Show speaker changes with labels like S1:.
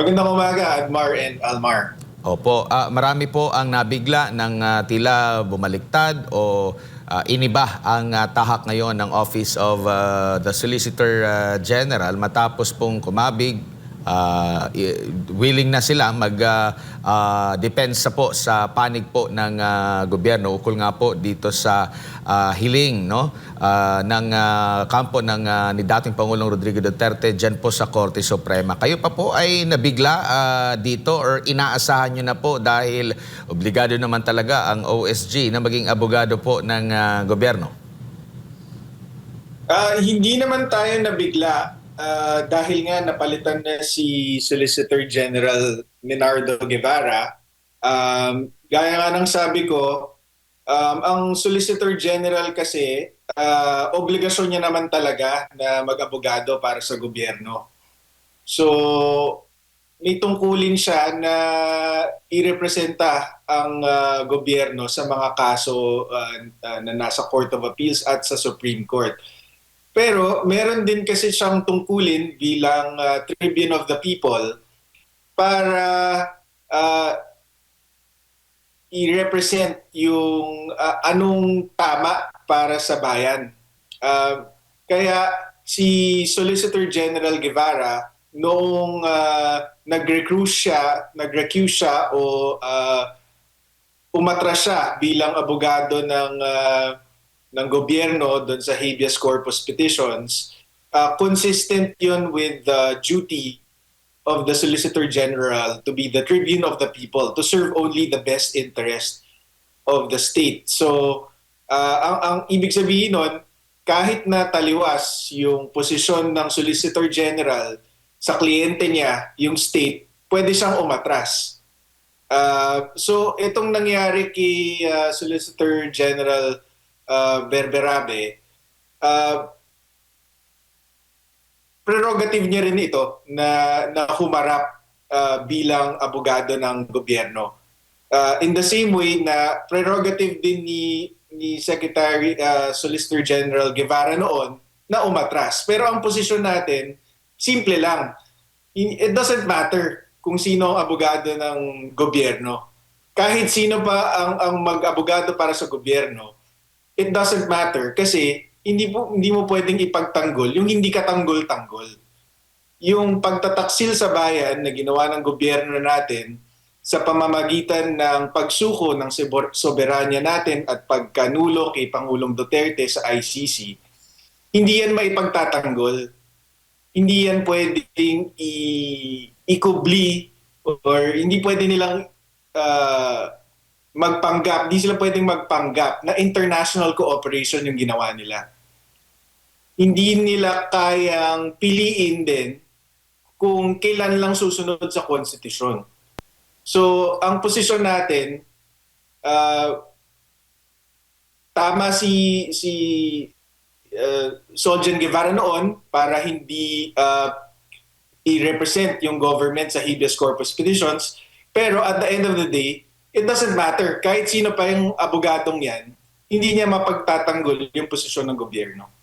S1: Magandang umaga, Admar and Almar.
S2: Opo, ah, marami po ang nabigla ng ah, tila bumaliktad o ah, iniba ang ah, tahak ngayon ng Office of ah, the Solicitor ah, General matapos pong kumabig i- willing na sila mag ah, ah, depensa po sa panig po ng ah, gobyerno ukol nga po dito sa ah, hiling no ah, ng ah, kampo ng ah, ni dating Pangulong Rodrigo Duterte diyan po sa Korte Suprema. Kayo pa po ay nabigla ah, dito or inaasahan nyo na po dahil obligado naman talaga ang OSG na maging abogado po ng ah, gobyerno.
S1: Ah, hindi naman tayo nabigla ah, dahil nga napalitan na si Solicitor General Minardo Guevara. Um, gaya nga ng sabi ko, um, ang Solicitor General kasi, ah, obligasyon niya naman talaga na mag-abogado para sa gobyerno. So, may tungkulin siya na irepresenta ang ah, gobyerno sa mga kaso ah, na nasa Court of Appeals at sa Supreme Court. Pero meron din kasi siyang tungkulin bilang ah, Tribune of the People para ah, i-represent yung ah, anong tama para sa bayan. Ah, kaya si Solicitor General Guevara noong uh, nag-recuse siya, nag-recuse siya o ah, umatras siya bilang abogado ng ah, ng gobyerno doon sa habeas corpus petitions, ah, consistent yun with the duty of the Solicitor General to be the tribune of the people, to serve only the best interest of the state. So, ah, ang, ang ibig sabihin nun, kahit na taliwas yung posisyon ng Solicitor General sa kliyente niya, yung state, pwede siyang umatras. Ah, so, itong nangyari kay ah, Solicitor General ah, Berberabe, ah, prerogative niya rin ito na, na humarap ah, bilang abogado ng gobyerno. Ah, in the same way na prerogative din ni, ni Secretary ah, Solicitor General Guevara noon na umatras. Pero ang posisyon natin, simple lang. It doesn't matter kung sino ang abogado ng gobyerno. Kahit sino pa ang, ang mag-abogado para sa gobyerno, it doesn't matter kasi hindi po hindi mo pwedeng ipagtanggol yung hindi katanggol-tanggol. Yung pagtataksil sa bayan na ginawa ng gobyerno natin sa pamamagitan ng pagsuko ng soberanya natin at pagkanulo kay Pangulong Duterte sa ICC, hindi yan maipagtatanggol. Hindi yan pwedeng i- ikubli or hindi pwede nilang ah, magpanggap, di sila pwedeng magpanggap na international cooperation yung ginawa nila. Hindi nila kayang piliin din kung kailan lang susunod sa konstitusyon. So, ang posisyon natin, ah, tama si si uh, Soljan Guevara noon para hindi ah, i-represent yung government sa habeas corpus petitions. Pero at the end of the day, it doesn't matter. Kahit sino pa yung abogadong yan, hindi niya mapagtatanggol yung posisyon ng gobyerno.